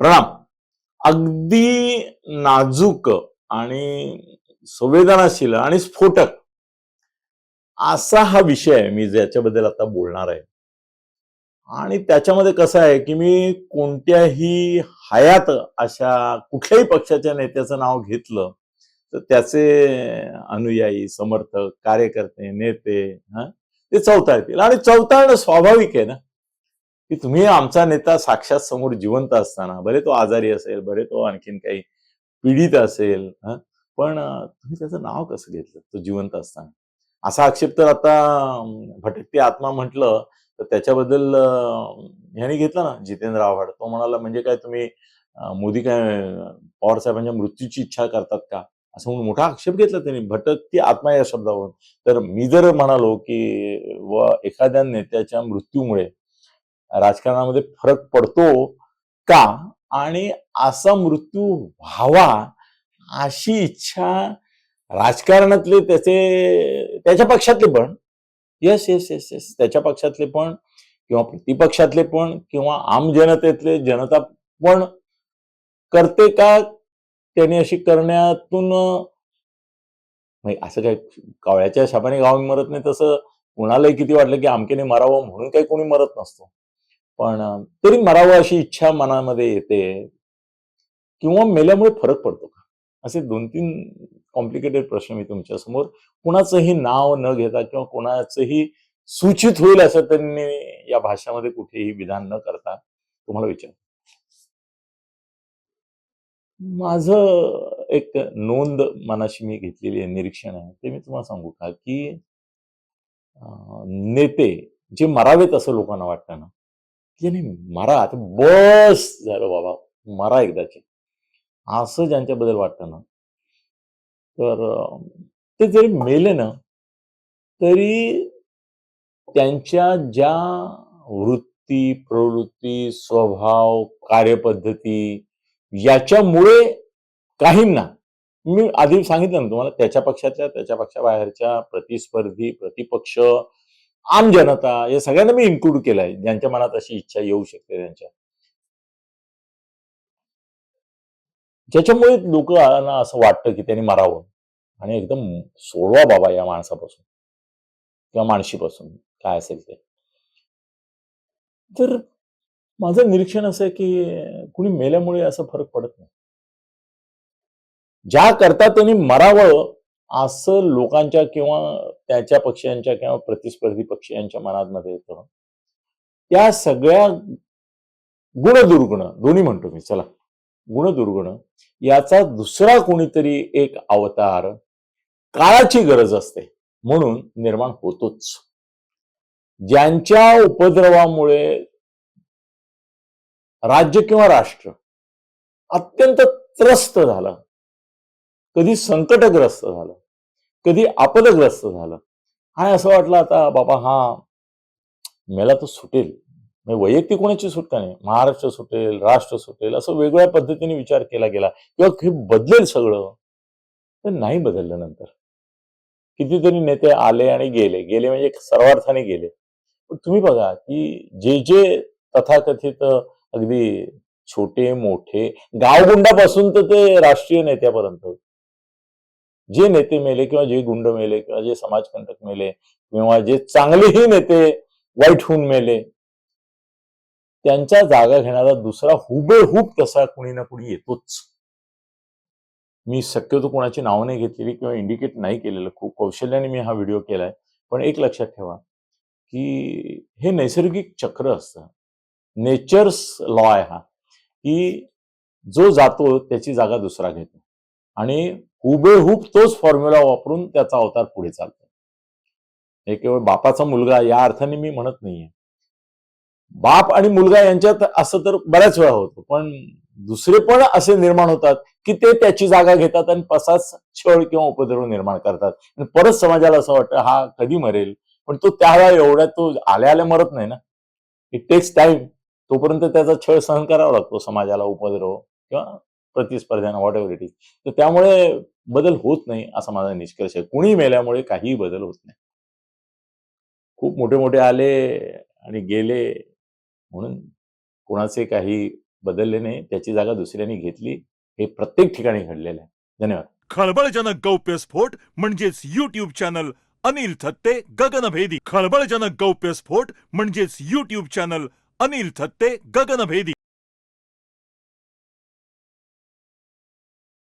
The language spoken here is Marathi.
प्रणाम. अगदी नाजूक आणि संवेदनाशील आणि स्फोटक असा हा विषय आहे मी ज्याच्याबद्दल आता बोलणार आहे. आणि त्याच्यामध्ये कसं आहे की मी कोणत्याही हयात अशा कुठल्याही पक्षाच्या नेत्याचं नाव घेतलं तर त्याचे अनुयायी समर्थक कार्यकर्ते नेते हा ते चौताळतील. आणि चौताळणं स्वाभाविक आहे ना. की तुम्ही आमचा नेता साक्षात समोर जिवंत असताना भले तो आजारी असेल भले तो आणखीन काही पीडित असेल पण तुम्ही त्याचं नाव कसं घेतलं? तो जिवंत असताना. असा आक्षेप तर आता अं, भटकती आत्मा म्हटलं तर त्याच्याबद्दल ह्याने घेतला ना जितेंद्र आव्हाड. तो म्हणाला म्हणजे काय तुम्ही मोदी काय पवार साहेबांच्या मृत्यूची इच्छा करतात का? असं म्हणून मोठा आक्षेप घेतला त्यांनी. भटकती आत्मा या शब्दावरून. तर मी जर म्हणालो की व एखाद्या नेत्याच्या मृत्यूमुळे राजकारणामध्ये फरक पडतो का? आणि असा मृत्यू व्हावा अशी इच्छा राजकारणातले त्याचे त्याच्या पक्षातले पण. येस येस येस येस त्याच्या पक्षातले पण किंवा प्रतिपक्षातले पण किंवा आम जनतेतले जनता पण करते का त्यांनी अशी करण्यातून म्हणजे असं काय कावळ्याच्या शापाने गाव मरत नाही तसं कुणालाही किती वाटलं की आमकेने मरावं म्हणून काही कोणी मरत नसतो. पण तरी मरावं अशी इच्छा मनामध्ये येते किंवा मेल्यामुळे फरक पडतो का? असे दोन तीन कॉम्प्लिकेटेड प्रश्न मी तुमच्यासमोर कुणाचंही नाव न घेता किंवा कोणाचंही सूचित होईल असं त्यांनी या भाषामध्ये कुठेही विधान न करता तुम्हाला विचार माझं एक नोंद मनाशी मी घेतलेली आहे निरीक्षण आहे. ते मी तुम्हाला सांगू का की नेते जे मरावेत असं लोकांना वाटतं ना की नाही मरा आता बस झालं बाबा मरा एकदाचे. असं ज्यांच्याबद्दल वाटतं ना तर ते जरी मेले ना तरी त्यांच्या ज्या वृत्ती प्रवृत्ती स्वभाव कार्यपद्धती याच्यामुळे काहींना मी आधी सांगितलं ना तुम्हाला त्याच्या पक्षाच्या त्याच्या पक्षाबाहेरच्या प्रतिस्पर्धी प्रतिपक्ष आम जनता या सगळ्यांना मी इन्क्लूड केलंय. ज्यांच्या मनात अशी इच्छा येऊ शकते त्यांच्या. ज्याच्यामुळे लोकांना असं वाटतं की त्यांनी मरावं. आणि एकदम सोडवा बाबा या माणसापासून. किंवा माणशीपासून. काय असेल ते. तर माझं निरीक्षण असं आहे की कुणी मेल्यामुळे असं फरक पडत नाही. ज्या करता त्यांनी मरावं असं लोकांच्या किंवा त्याच्या पक्षांच्या किंवा प्रतिस्पर्धी पक्षांच्या मनामध्ये येतं. त्या सगळ्या गुणदुर्गुण दोन्ही म्हणतो मी चला. गुणदुर्गुण याचा दुसरा कोणीतरी एक अवतार काळाची गरज असते म्हणून निर्माण होतोच. ज्यांच्या उपद्रवामुळे राज्य किंवा राष्ट्र अत्यंत त्रस्त झालं कधी संकटग्रस्त झालं कधी आपदग्रस्त झालं. आणि असं वाटलं आता बाबा हा मेला तर सुटेल. म्हणजे वैयक्तिक कोणाची सुटका नाही. महाराष्ट्र सुटेल राष्ट्र सुटेल असं वेगवेगळ्या पद्धतीने विचार केला गेला. किंवा हे बदलेल सगळं तर नाही बदललं नंतर. कितीतरी नेते आले आणि गेले. गेले म्हणजे सर्वार्थाने गेले. पण तुम्ही बघा की जे जे तथाकथित अगदी छोटे मोठे गावगुंडापासून तर ते राष्ट्रीय नेत्यापर्यंत जे नेते मेले किंवा जे गुंड मेले किंवा जे समाजकंटक मेले किंवा जे चांगलेही नेते वाईट होऊन मेले त्यांच्या जागा घेणारा दुसरा हुबेहूब तसा कुणी ना कुणी येतोच. मी शक्यतो कोणाची नावं नाही घेतलेली किंवा इंडिकेट नाही केलेलं. खूप कौशल्याने मी हा व्हिडिओ केलाय. पण एक लक्षात ठेवा की हे नैसर्गिक चक्र असतं. नेचर्स लॉ आहे हा. की जो जातो त्याची जागा दुसरा घेतो. आणि हुबेहूब तोच फॉर्म्युला वापरून त्याचा अवतार पुढे चालतो हे केवळ बापाचा मुलगा या अर्थाने मी म्हणत नाहीये. बाप आणि मुलगा यांच्यात असं तर बऱ्याच वेळा होतं पण दुसरे पण असे निर्माण होतात की ते त्याची जागा घेतात आणि तसाच छळ किंवा उपद्रव निर्माण करतात. आणि परत समाजाला असं वाटतं हा कधी मरेल? पण तो त्यावेळा एवढ्या तो आल्या आल्या मरत नाही ना? इट टेक्स टाइम तोपर्यंत त्याचा छळ सहन करावा लागतो समाजाला उपद्रव किंवा प्रतिस्पर्ध्यांना व्हॉट एव्हर इट इज तर त्यामुळे बदल होत नाही असा माझा निष्कर्ष आहे. कुणी मेल्यामुळे काहीही बदल होत नाही. खूप मोठे मोठे आले आणि गेले म्हणून कोणाचे काही बदलले नाही. त्याची जागा दुसऱ्यांनी घेतली. हे प्रत्येक ठिकाणी घडलेलं आहे. धन्यवाद. खळबळजनक गौप्यस्फोट म्हणजेच युट्यूब चॅनल अनिल थत्ते गगनभेदी. खळबळजनक गौप्यस्फोट म्हणजेच युट्यूब चॅनल अनिल थत्ते गगनभेदी.